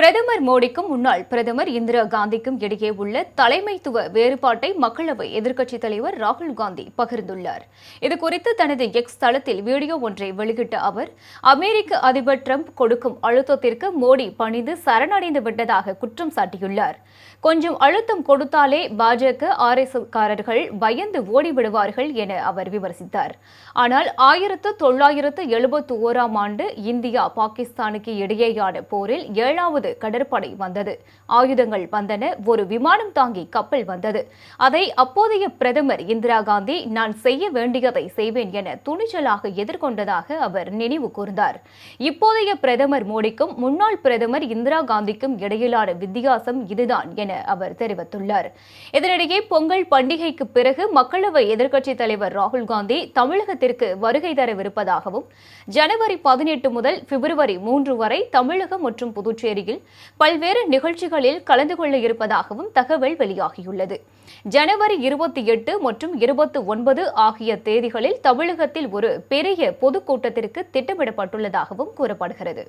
பிரதமர் மோடிக்கும் முன்னாள் பிரதமர் இந்திரா காந்திக்கும் இடையே உள்ள தலைமைத்துவ வேறுபாட்டை மக்களவை எதிர்க்கட்சித் தலைவர் ராகுல் காந்தி பகிர்ந்துள்ளார். இதுகுறித்து தனது எக்ஸ் தளத்தில் வீடியோ ஒன்றை வெளியிட்ட அவர் அமெரிக்க அதிபர் ட்ரம்ப் கொடுக்கும் அழுத்தத்திற்கு மோடி பணிந்து சரணடைந்து விட்டதாக குற்றம் சாட்டியுள்ளார். கொஞ்சம் அழுத்தம் கொடுத்தாலே பாஜக ஆர்எஸ்காரர்கள் பயந்து ஓடிவிடுவார்கள் என அவர் விமர்சித்தார். ஆனால் ஆயிரத்து தொள்ளாயிரத்து எழுபத்தி ஓராம் ஆண்டு இந்தியா பாகிஸ்தானுக்கு இடையேயான போரில் ஏழாவது கடற்படை வந்தது. ஆயுதங்கள் வந்தன ஒரு விமானம் தாங்கி கப்பல் வந்தது. அதை அப்போதைய பிரதமர் இந்திரா காந்தி நான் செய்ய வேண்டியதை செய்வேன் என துணிச்சலாக எதிர்கொண்டதாக அவர் நினைவு கூர்ந்தார். இப்போதைய பிரதமர் மோடிக்கும் முன்னாள் பிரதமர் இந்திரா காந்திக்கும் இடையிலான வித்தியாசம் இதுதான் என அவர் தெரிவித்துள்ளார். இதனிடையே பொங்கல் பண்டிகைக்கு பிறகு மக்களவை எதிர்க்கட்சித் தலைவர் ராகுல் காந்தி தமிழகத்திற்கு வருகை தரவிருப்பதாகவும் ஜனவரி பதினெட்டு முதல் பிப்ரவரி மூன்று வரை தமிழகம் மற்றும் புதுச்சேரியில் பல்வேறு நிகழ்ச்சிகளில் கலந்து கொள்ள இருப்பதாகவும் தகவல் வெளியாகியுள்ளது. ஜனவரி இருபத்தி எட்டு மற்றும் இருபத்தி ஒன்பது ஆகிய தேதிகளில் தமிழகத்தில் ஒரு பெரிய பொதுக்கூட்டத்திற்கு திட்டமிடப்பட்டுள்ளதாகவும் கூறப்படுகிறது.